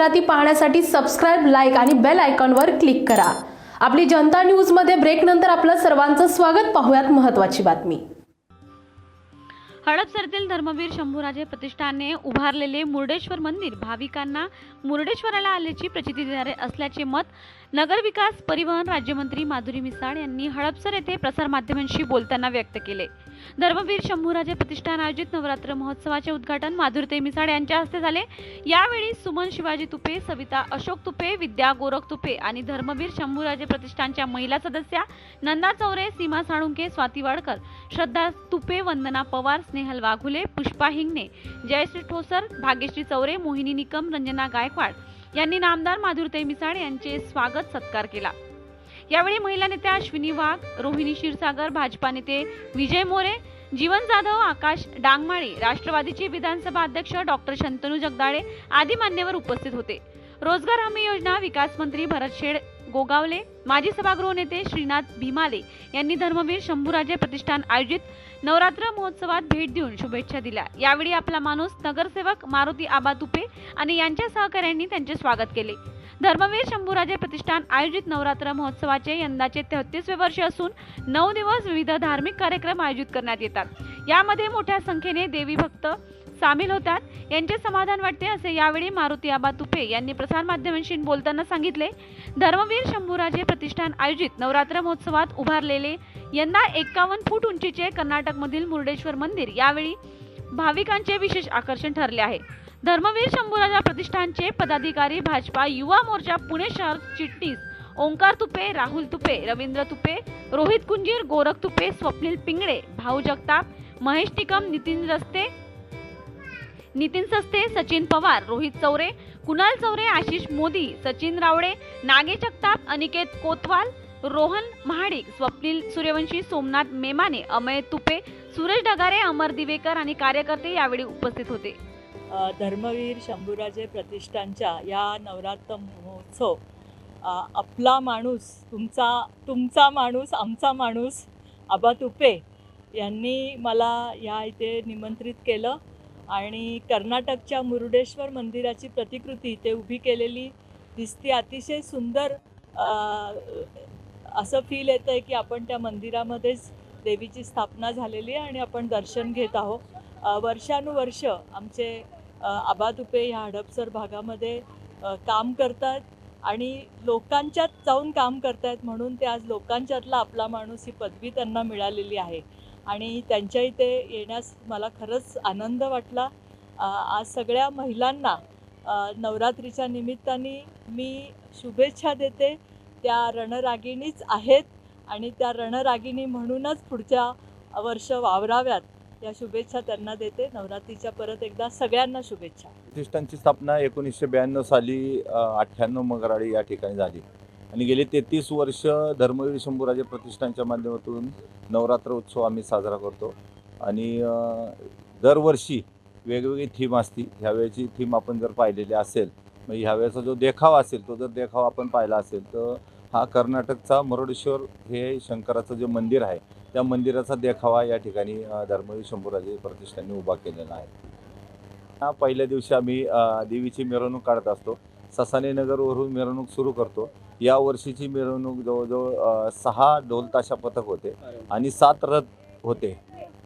जाहिराती पाहण्यासाठी subscribe like आणि बेल आयकॉनवर क्लिक करा. आपली जनता न्यूजमध्ये ब्रेकनंतर आपलं सर्वांचं स्वागत. पाहूयात महत्त्वाची बातमी. हडपसरतील धर्मवीर शंभूराजे प्रतिष्ठानने उभारलेले मुर्डेश्वर मंदिर भाविकांना मुर्डेश्वराला आल्याची प्रचिती देणारे असल्याचे मत नगरविकास परिवहन राज्यमंत्री माधुरी मिसाळ यांनी हडपसर येथे प्रसारमाध्यमांशी बोलताना व्यक्त केले. धर्मवीर शंभूराजे प्रतिष्ठान आयोजित नवरात्र महोत्सवाचे उद्घाटन माधुरते मिसाळ यांच्या हस्ते झाले. यावेळी सुमन शिवाजी तुपे सविता अशोक तुपे विद्या गोरख तुपे आणि धर्मवीर शंभूराजे प्रतिष्ठानच्या महिला सदस्या नंदा चौरे सीमा साळुंके स्वाती वाडकर श्रद्धा तुपे वंदना पवार स्नेहल वाघुले पुष्पा हिंगणे जयश्री ठोसर भाग्यश्री चौरे मोहिनी निकम रंजना गायकवाड यांनी नामदार माधुरताई मिसाळ यांचे स्वागत सत्कार केला. यावेळी महिला नेत्या अश्विनी वाघ रोहिणी क्षीरसागर भाजपा नेते विजय मोरे जीवन जाधव आकाश डांगमाळे राष्ट्रवादीचे विधानसभा अध्यक्ष डॉक्टर शंतनू जगदाळे आदी मान्यवर उपस्थित होते. रोजगार हमी योजना विकास मंत्री भरत शेड गोगावले. माजी सभागृह नेते श्रीनाथ भीमाले यांनी धर्मवीर शंभूराजे प्रतिष्ठान आयोजित नवरात्र महोत्सवात भेट देऊन शुभेच्छा दिल्या. यावेळी आपला माणूस नगरसेवक मारुती आबा तुपे आणि यांच्या सहकाऱ्यांनी त्यांचे स्वागत केले. धर्मवीर शंभूराजे प्रतिष्ठान आयोजित नवरात्र महोत्सवाचे यंदाचे तेहतीसवे वर्ष असून नऊ दिवस विविध धार्मिक कार्यक्रम आयोजित करण्यात येतात. यामध्ये मोठ्या संख्येने देवी भक्त सामील होतात. यांचे समाधान वाटते असे यावेळी मारुती आबा तुपे यांनी प्रसारमाध्यमांशी बोलताना सांगितले. धर्मवीर शंभूराजे प्रतिष्ठान आयोजित नवरात्र महोत्सवात उभारलेले यंदा एक्कावन्न फूट उंचीचे कर्नाटकमधील मुर्डेश्वर मंदिर यावेळी भाविकांचे विशेष आकर्षण ठरले आहे. धर्मवीर शंभूराजा प्रतिष्ठानचे पदाधिकारी भाजपा युवा मोर्चा पुणे शहर चिटणीस ओंकार तुपे राहुल तुपे रवींद्र तुपे रोहित कुंजीर गोरख तुपे स्वप्नील पिंगळे भाऊ जगताप महेश टिकम नितीन रस्ते नितीन सस्ते सचिन पवार रोहित चौरे कुणाल चौरे आशिष मोदी सचिन रावळे नागे जगताप अनिकेत कोतवाल रोहन महाडिक स्वप्नील सूर्यवंशी सोमनाथ मेमाने अमय तुपे सुरेश डगारे अमर दिवेकर आणि कार्यकर्ते यावेळी उपस्थित होते. धर्मवीर शंभूराजे प्रतिष्ठानच्या या नवरात्र महोत्सव आपला माणूस तुमचा तुमचा माणूस आमचा माणूस आबा तुपे यांनी मला या इथे निमंत्रित केलं. आणि कर्नाटकच्या मुरुडेश्वर मंदिराची प्रतिकृती ते उभी केलेली दिसते. अतिशय सुंदर असं फील येतं आहे की आपण त्या मंदिरामध्येच देवीची स्थापना झालेली आहे आणि आपण दर्शन घेत आहोत. वर्षानुवर्ष आमचे आबादुपे ह्या हडपसर भागामध्ये काम करतात. आणि लोकांच्यात जाऊन काम करतायत म्हणून ते आज लोकांच्यातला आपला माणूस ही पदवी त्यांना मिळालेली आहे. आणि त्यांच्या इथे येण्यास मला खरंच आनंद वाटला. आज सगळ्या महिलांना नवरात्रीच्या निमित्ताने मी शुभेच्छा देते. त्या रणरागिणीच आहेत आणि त्या रणरागिणी म्हणूनच पुढच्या वर्ष वावराव्यात. या शुभेच्छा त्यांना देते. नवरात्रीच्या परत एकदा सगळ्यांना शुभेच्छा. प्रतिष्ठानची स्थापना एकोणीसशे ब्याण्णव साली अठ्ठ्याण्णव मगराळी या ठिकाणी झाली. आणि गेली तेहतीस वर्ष धर्मवीर शंभूराजे प्रतिष्ठानच्या माध्यमातून नवरात्र उत्सव आम्ही साजरा करतो. आणि दरवर्षी वेगवेगळी थीम असती. ह्यावेळेची थीम आपण जर पाहिलेली असेल मग ह्यावेळेचा जो देखावा असेल तो जर देखावा आपण पाहिला असेल तर हा कर्नाटकचा मुरुडेश्वर हे शंकराचं जे मंदिर आहे त्या मंदिराचा देखावा या ठिकाणी धर्मवीर शंभूराजे प्रतिष्ठानने उभा केलेला आहे. हा पहिल्या दिवशी आम्ही देवीची मिरवणूक काढत असतो. ससाने नगरवरून मिरवणूक सुरू करतो. या वर्षीची मिरवणूक जवळजवळ सहा ढोल ताशा पथक होते आणि सात रथ होते.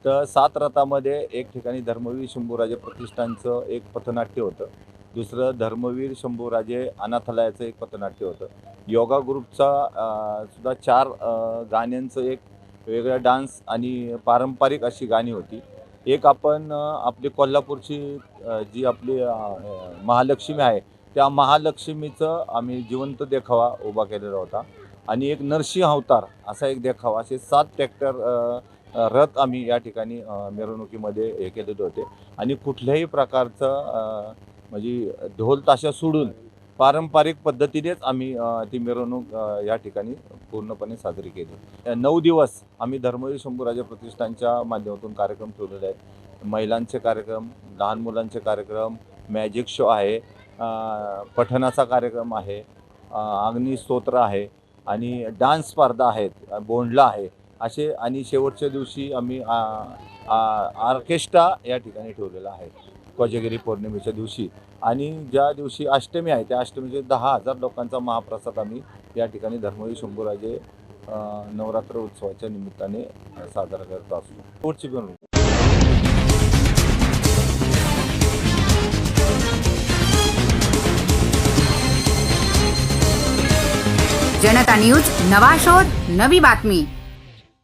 तर सात रथामध्ये एक ठिकाणी धर्मवीर शंभूराजे प्रतिष्ठानचं एक पथनाट्य होतं. दुसरं धर्मवीर शंभूराजे अनाथालयाचं एक पथनाट्य होतं. योगा ग्रुपचा सुद्धा चार गाण्यांचं एक वेगळा डान्स आणि पारंपरिक अशी गाणी होती. एक आपण आपली कोल्हापूरची जी आपली महालक्ष्मी आहे त्या महालक्ष्मीचं आम्ही जिवंत देखावा उभा केलेला होता. आणि एक नरसिंह अवतार असा एक देखावा असे सात ट्रॅक्टर रथ आम्ही या ठिकाणी मिरवणुकीमध्ये हे केलेले होते. आणि कुठल्याही प्रकारचं म्हणजे ढोल ताशा सोडून पारंपरिक पद्धतीनेच आम्ही ती मिरवणूक या ठिकाणी पूर्णपणे साजरी केली. नऊ दिवस आम्ही धर्मवीर शंभूराजे प्रतिष्ठानच्या माध्यमातून कार्यक्रम ठेवलेले आहेत. महिलांचे कार्यक्रम लहान मुलांचे कार्यक्रम मॅजिक शो आहे पठनाचा पठणाचा कार्यक्रम आहे अग्निस्तोत्र आहे आणि डान्स स्पर्धा आहेत बोंडला आहे. असे आणि शेवटच्या दिवशी आम्ही ऑर्केस्ट्रा या ठिकाणी ठेवलेला आहे. कोजागिरी पौर्णिमेच्या दिवशी. आणि ज्या दिवशी अष्टमी आहे त्या अष्टमीचे दहा हजार लोकांचा महाप्रसाद आम्ही या ठिकाणी धर्मवीर शंभूराजे नवरात्र उत्सवाच्या निमित्ताने साजरा करत असतो. पुढची पण जनता न्यूज नवा शोध नवी बातमी.